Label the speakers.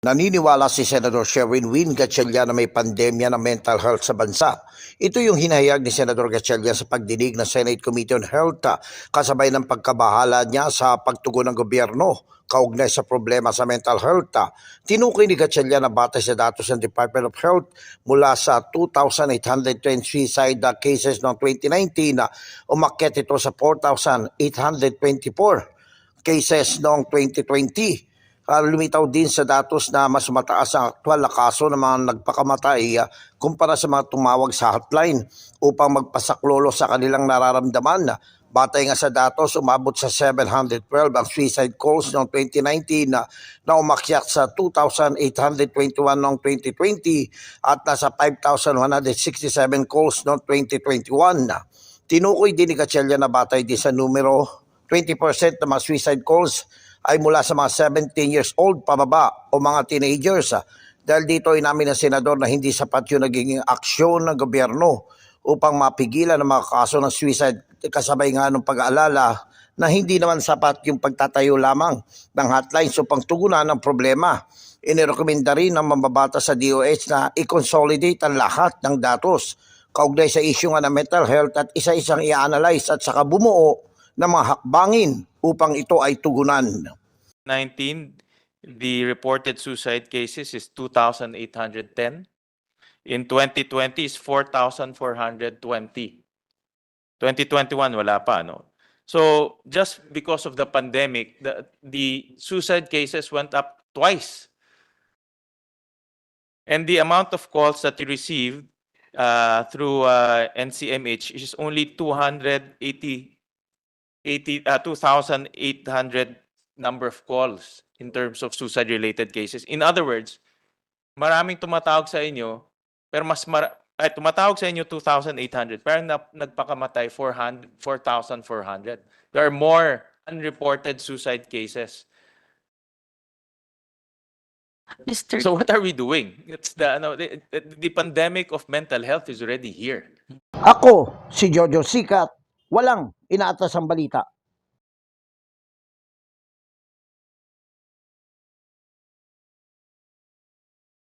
Speaker 1: Naniniwala si Senador Sherwin Win Gatchalian na may pandemya ng mental health sa bansa. Ito yung hinahayag ni Senador Gatchalian sa pagdinig ng Senate Committee on Health ah, kasabay ng pagkabahala niya sa pagtugon ng gobyerno kaugnay sa problema sa mental health. ah. Tinukoy ni Gatchalian na batay sa datos ng Department of Health mula sa 2,810 suicide ah, cases noong 2019 na umakyat ito sa 4,824 cases noong 2020. Uh, lumitaw din sa datos na mas mataas ang aktwal na kaso ng mga nagpakamatay ah, kumpara sa mga tumawag sa hotline upang magpasaklolo sa kanilang nararamdaman. Batay nga sa datos, umabot sa 712 ang suicide calls noong 2019 na, na umakyat sa 2,821 noong 2020 at nasa 5,167 calls noong 2021. Tinukoy din ni Gatchalian na batay din sa numero 20% ng mga suicide calls ay mula sa mga 17 years old pababa o mga teenagers. ah. Dahil dito inamin ng senador na hindi sapat yung nagiging aksyon ng gobyerno upang mapigilan ang mga kaso ng suicide kasabay nga ng pag-aalala na hindi naman sapat yung pagtatayo lamang ng hotlines upang tugunan ang problema. Inirekomenda rin ng mambabata sa DOH na i-consolidate ang lahat ng datos kaugnay sa issue nga ng mental health at isa-isang i-analyze at saka bumuo ng mga hakbangin upang ito ay tugunan.
Speaker 2: 19, the reported suicide cases is 2,810. In 2020 is 4,420. 2021 wala pa, no? So just because of the pandemic, the, the suicide cases went up twice. And the amount of calls that you received uh, through uh, NCMH is only 280, 80, uh, 2,800 number of calls in terms of suicide-related cases. In other words, maraming tumatawag sa inyo, pero mas mar ay, tumatawag sa inyo 2,800, pero na, nagpakamatay 400 4,400. There are more unreported suicide cases.
Speaker 3: Mr.
Speaker 2: So what are we doing? It's the, ano, the, the pandemic of mental health is already here.
Speaker 1: Ako, si Jojo Sikat, walang inaatas ang balita.